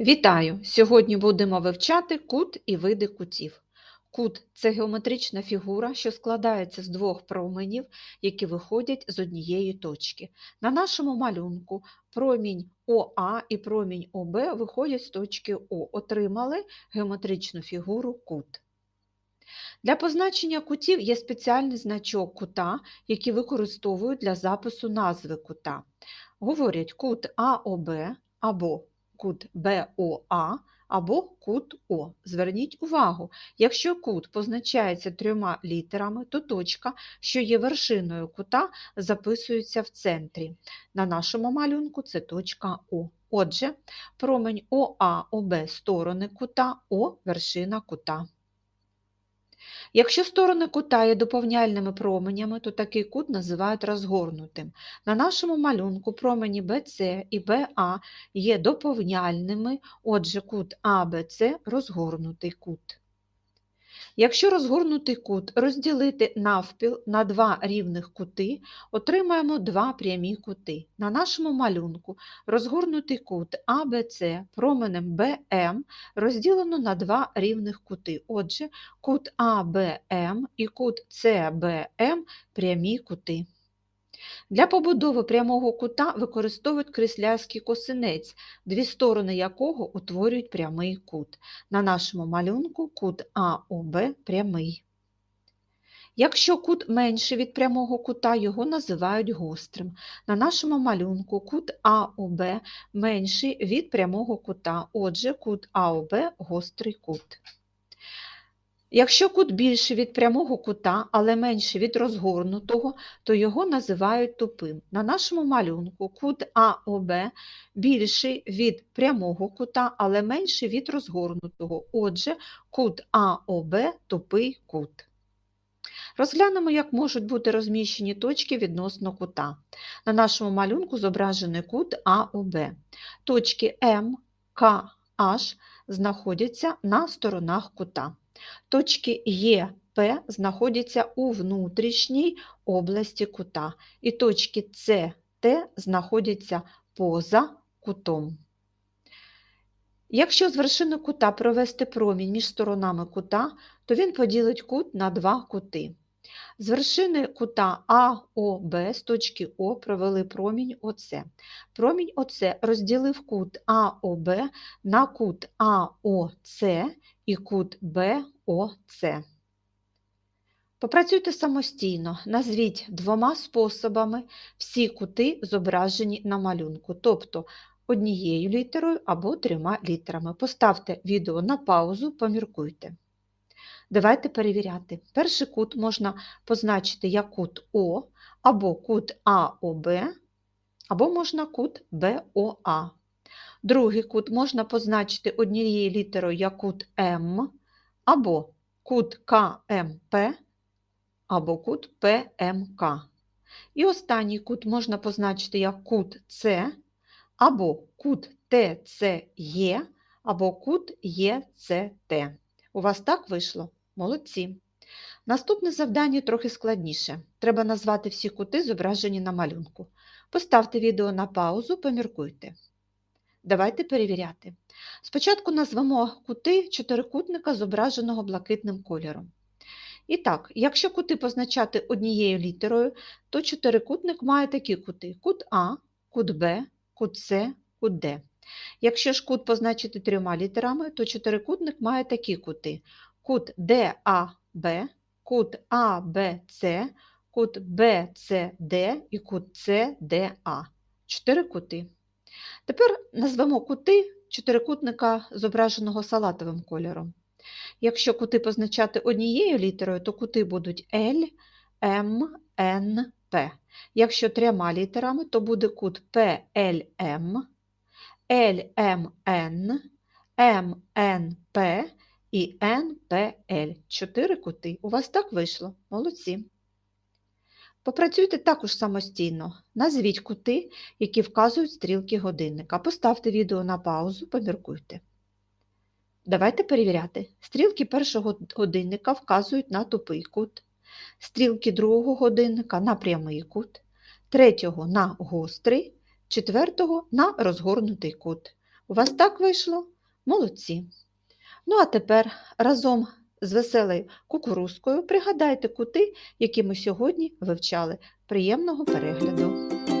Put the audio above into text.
Вітаю! Сьогодні будемо вивчати кут і види кутів. Кут це геометрична фігура, що складається з двох променів, які виходять з однієї точки. На нашому малюнку промінь ОА і промінь ОБ виходять з точки О. Отримали геометричну фігуру кут. Для позначення кутів є спеціальний значок кута, який використовують для запису назви кута. Говорять кут АОБ або кут БОА або кут О. Зверніть увагу, якщо кут позначається трьома літерами, то точка, що є вершиною кута, записується в центрі. На нашому малюнку це точка О. Отже, промень ОА ОБ сторони кута, О вершина кута. Якщо сторони кута є доповняльними променями, то такий кут називають розгорнутим. На нашому малюнку промені BC і BA є доповняльними, отже, кут ABC – розгорнутий кут. Якщо розгорнутий кут розділити навпіл на два рівних кути, отримаємо два прямі кути. На нашому малюнку розгорнутий кут ABC променем BM розділено на два рівних кути. Отже, кут ABM і кут CBM прямі кути. Для побудови прямого кута використовують креслярський косинець, дві сторони якого утворюють прямий кут. На нашому малюнку кут АОБ прямий. Якщо кут менший від прямого кута, його називають гострим. На нашому малюнку кут АОБ менший від прямого кута, отже, кут АОБ гострий кут. Якщо кут більший від прямого кута, але менший від розгорнутого, то його називають тупим. На нашому малюнку кут АОБ більший від прямого кута, але менший від розгорнутого. Отже, кут АОБ тупий кут. Розглянемо, як можуть бути розміщені точки відносно кута. На нашому малюнку зображений кут АОБ. Точки М, К, H знаходяться на сторонах кута. Точки Е, П знаходяться у внутрішній області кута, і точки С, Т знаходяться поза кутом. Якщо з вершини кута провести промінь між сторонами кута, то він поділить кут на два кути. З вершини кута АОБ з точки О провели промінь ОС. Промінь ОС розділив кут АОБ на кут АОЦ і кут БОЦ. Попрацюйте самостійно, назвіть двома способами всі кути, зображені на малюнку, тобто однією літерою або трьома літерами. Поставте відео на паузу, поміркуйте. Давайте перевіряти. Перший кут можна позначити як кут О, або кут АОБ, або можна кут БОА. Другий кут можна позначити однією літерою як кут М, або кут КМП, або кут ПМК. І останній кут можна позначити як кут С, або кут ТЦЕ, або кут ЄЦТ. У вас так вийшло? Молодці. Наступне завдання трохи складніше. Треба назвати всі кути, зображені на малюнку. Поставте відео на паузу, поміркуйте. Давайте перевіряти. Спочатку назвемо кути чотирикутника, зображеного блакитним кольором. І так, якщо кути позначати однією літерою, то чотирикутник має такі кути: кут А, кут Б, кут С, кут Д. Якщо ж кут позначити трьома літерами, то чотирикутник має такі кути: кут ДАБ, кут АБЦ, кут БЦД і кут СДА. Чотири кути. Тепер назвемо кути чотирикутника, зображеного салатовим кольором. Якщо кути позначати однією літерою, то кути будуть L, M, N, P. Якщо трьома літерами, то буде кут PLM, LMN, MNP і NPL. Чотири кути. У вас так вийшло? Молодці. Попрацюйте також самостійно. Назвіть кути, які вказують стрілки годинника. Поставте відео на паузу, поміркуйте. Давайте перевіряти. Стрілки першого годинника вказують на тупий кут, стрілки другого годинника на прямий кут, третього на гострий, четвертого на розгорнутий кут. У вас так вийшло? Молодці. Ну а тепер разом з веселою кукурузкою пригадайте кути, які ми сьогодні вивчали. Приємного перегляду!